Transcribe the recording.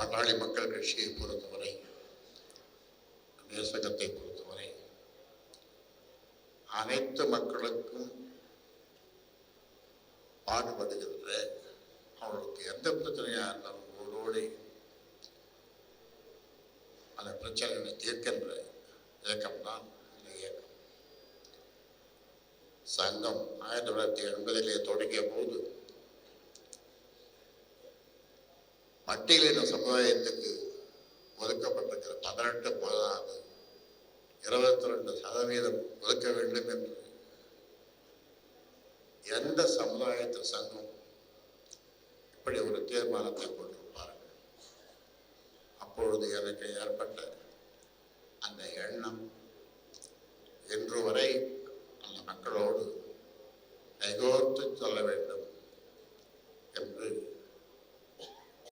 பாட்டாளி மக்கள் கட்சியை பொறுத்தவரை தேசகத்தை பொறுத்தவரை அனைத்து மக்களுக்கும் பாடுபடுகின்ற அவர்களுக்கு எந்த பிரச்சனையாக இருந்தாலும் ஓடோடி அந்த பிரச்சனைகளை தீர்க்கின்ற இயக்கம்தான் இந்த இயக்கம். சங்கம் ஆயிரத்தி தொள்ளாயிரத்தி எண்பதிலே தொடங்கிய போது பட்டியலின சமுதாயத்துக்கு ஒதுக்கப்பட்டிருக்கிற பதினெட்டு பதினாறு இருபத்தி ரெண்டு சதவீதம் ஒதுக்க வேண்டும் என்று எந்த சமுதாயத்தில் சங்கம் இப்படி ஒரு தீர்மானத்தை கொண்டிருப்பார்கள்? அப்பொழுது எனக்கு ஏற்பட்ட அந்த எண்ணம் இன்று வரை அந்த மக்களோடு கைகோர்த்து சொல்ல வேண்டும்.